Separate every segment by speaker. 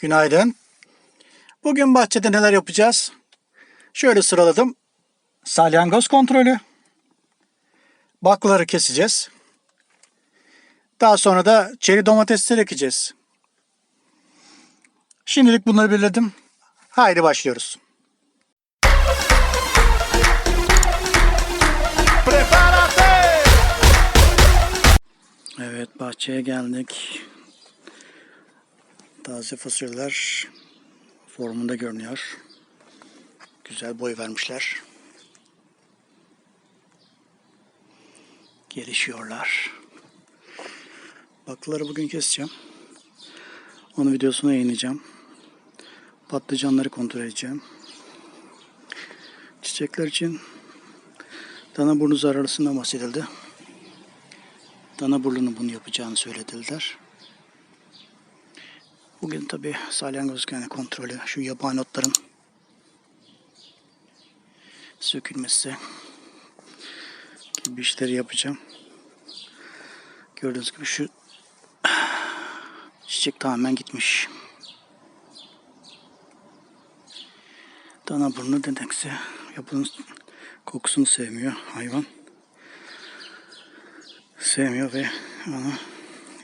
Speaker 1: Günaydın. Bugün bahçede neler yapacağız? Şöyle sıraladım. Salyangoz kontrolü. Baklaları keseceğiz. Daha sonra da çeri domatesleri ekeceğiz. Şimdilik bunları belirledim. Haydi başlıyoruz. Evet bahçeye geldik. Taze fasulyeler formunda görünüyor. Güzel boy vermişler. Gelişiyorlar. Baklaları bugün keseceğim. Onu videosuna yayınlayacağım. Patlıcanları kontrol edeceğim. Çiçekler için dana burnu zararlısından bahsedildi. Dana burlunun bunu yapacağını söylediler. Bugün tabi salyangoz yani kontrolü, şu yabani otların sökülmesi gibi işleri yapacağım. Gördüğünüz gibi şu çiçek tamamen gitmiş. Dana burnu dedekse yapının kokusunu sevmiyor hayvan sevmiyor ve onu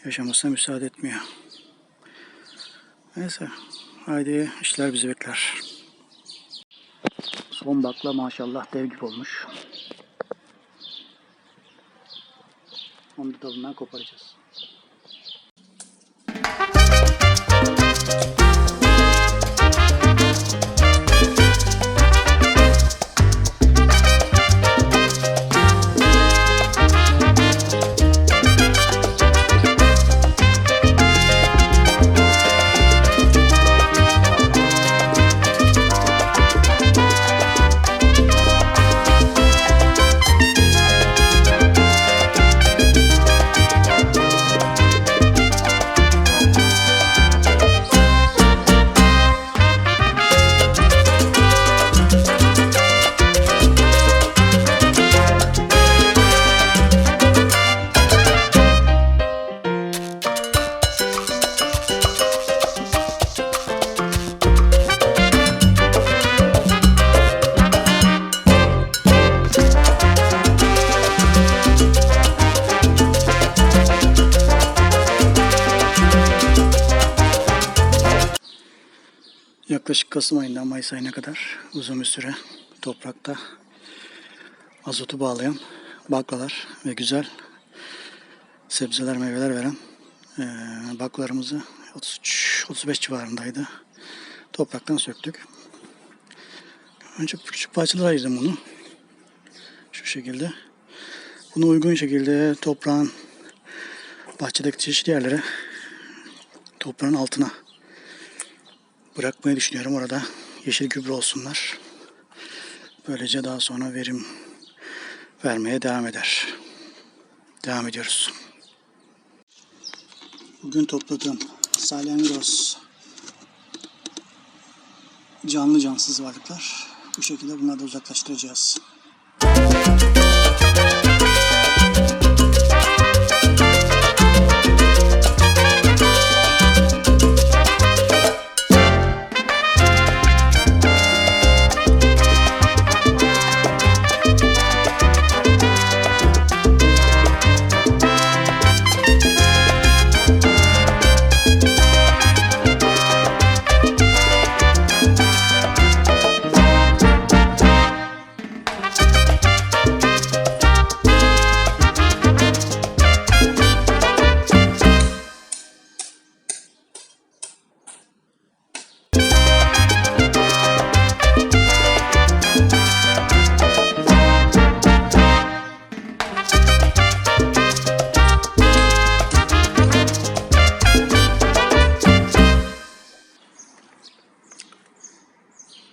Speaker 1: yaşamasına müsaade etmiyor. Neyse. Haydi işler bizi bekler. Son bakla maşallah dev gibi olmuş. Onu da dalından koparacağız. Kasım ayından Mayıs ayına kadar uzun bir süre toprakta azotu bağlayan baklalar ve güzel sebzeler meyveler veren eee baklalarımızı 33-35 civarındaydı. Topraktan söktük. Önce küçük parçalara ayırdım bunu. Şu şekilde. Bunu uygun şekilde toprağın bahçedeki çeşitli yerlere toprağın altına bırakmayı düşünüyorum orada. Yeşil gübre olsunlar. Böylece daha sonra verim vermeye devam eder. Devam ediyoruz. Bugün topladığım salyangoz canlı cansız varlıklar. Bu şekilde bunları da uzaklaştıracağız.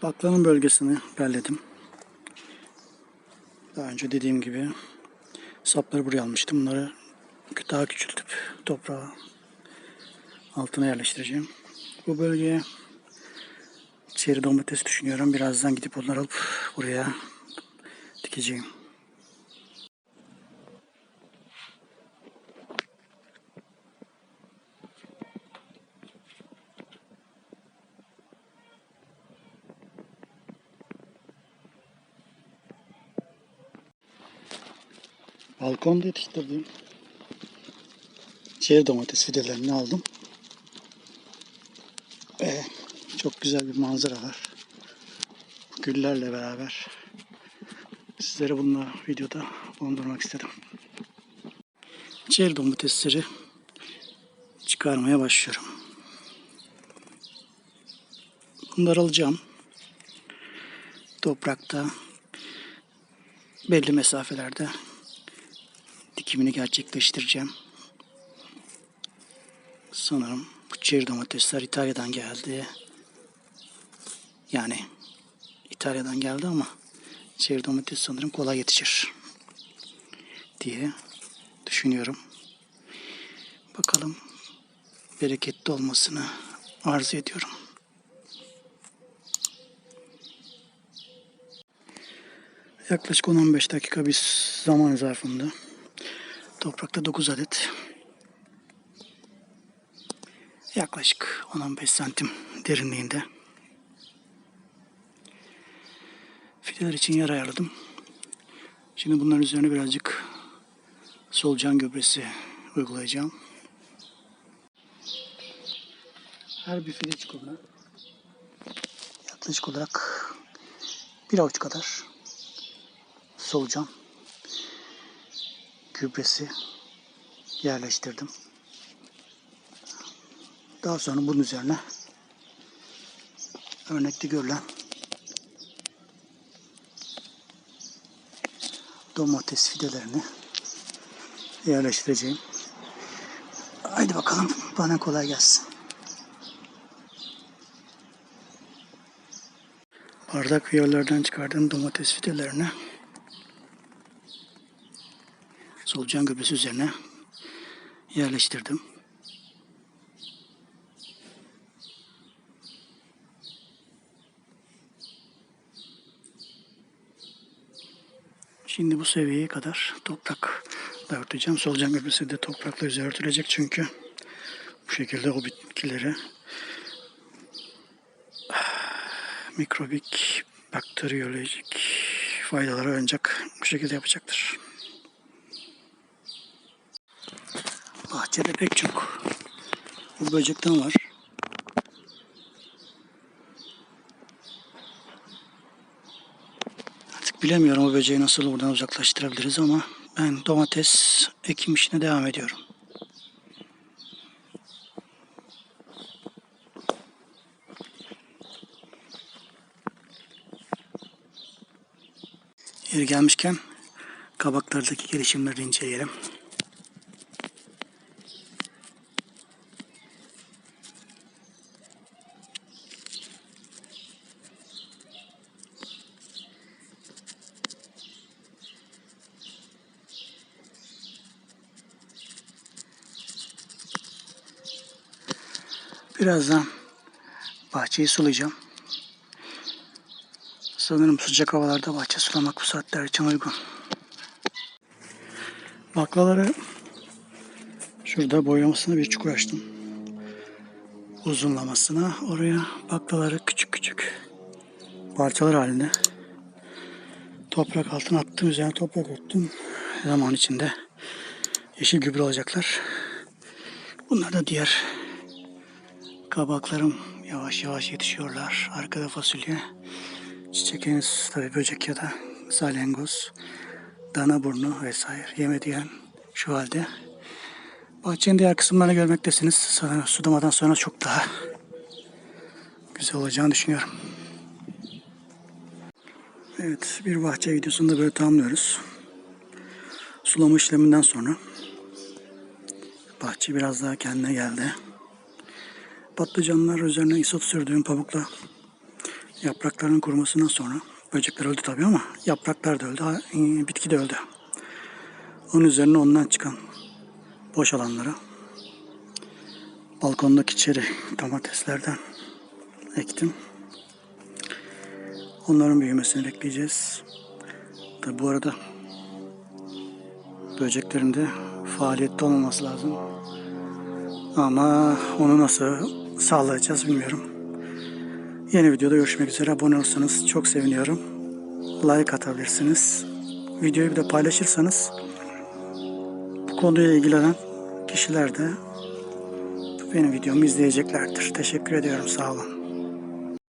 Speaker 1: Baklanın bölgesini belledim. Daha önce dediğim gibi sapları buraya almıştım. Bunları daha küçültüp toprağa altına yerleştireceğim. Bu bölgeye çeri domates düşünüyorum. Birazdan gidip onları alıp buraya dikeceğim. Balkonda yetiştirdiğim çeri domates fidelerini aldım. Ve çok güzel bir manzara var. Güllerle beraber. Sizlere bununla videoda bulundurmak istedim. Çeri domatesleri çıkarmaya başlıyorum. Bunları alacağım. Toprakta belli mesafelerde dikimini gerçekleştireceğim. Sanırım bu çeri domatesler İtalya'dan geldi. Yani İtalya'dan geldi ama çeri domates sanırım kolay yetişir diye düşünüyorum. Bakalım bereketli olmasını arzu ediyorum. Yaklaşık 10-15 dakika bir zaman zarfında toprakta 9 adet yaklaşık 10-15 santim derinliğinde fideler için yer ayarladım. Şimdi bunların üzerine birazcık solucan gübresi uygulayacağım. Her bir fide çukuruna yaklaşık olarak bir avuç kadar solucan gübresi yerleştirdim. Daha sonra bunun üzerine örnekte görülen domates fidelerini yerleştireceğim. Haydi bakalım bana kolay gelsin. Bardak yerlerden çıkardığım domates fidelerini solucan gübresi üzerine yerleştirdim. Şimdi bu seviyeye kadar toprakla örteceğim. Solucan gübresi de toprakla üzeri örtülecek çünkü bu şekilde o bitkileri mikrobik, bakteriyolojik faydaları ancak bu şekilde yapacaktır. Bahçede pek çok bu böcekten var. Artık bilemiyorum o böceği nasıl buradan uzaklaştırabiliriz ama ben domates ekim işine devam ediyorum. Yeri gelmişken kabaklardaki gelişimleri inceleyelim. Birazdan bahçeyi sulayacağım. Sanırım sıcak havalarda bahçe sulamak bu saatler için uygun. Baklaları şurada boyamasına bir çukur açtım. Uzunlamasına oraya baklaları küçük küçük parçalar halinde toprak altına attım. Üzerine toprak örttüm. Zaman içinde yeşil gübre olacaklar. Bunlar da diğer kabaklarım yavaş yavaş yetişiyorlar. Arkada fasulye. Çiçek henüz tabi böcek ya da salyangoz, dana burnu vesaire yemediyen şu halde. Bahçenin diğer kısımlarını görmektesiniz. Sanırım sudamadan sonra çok daha güzel olacağını düşünüyorum. Evet bir bahçe videosunu da böyle tamamlıyoruz. Sulama işleminden sonra bahçe biraz daha kendine geldi. Patlıcanlar üzerine isot sürdüğüm pamukla yapraklarının kurumasından sonra böcekler öldü tabii ama yapraklar da öldü, e, bitki de öldü. Onun üzerine ondan çıkan boş alanlara balkondaki çeri domateslerden ektim. Onların büyümesini bekleyeceğiz. Tabi bu arada böceklerin de faaliyette olmaması lazım. Ama onu nasıl sağlayacağız bilmiyorum. Yeni videoda görüşmek üzere. Abone olursanız çok seviniyorum. Like atabilirsiniz. Videoyu bir de paylaşırsanız konuyla ilgilenen kişiler de benim videomu izleyeceklerdir. Teşekkür ediyorum. Sağ olun.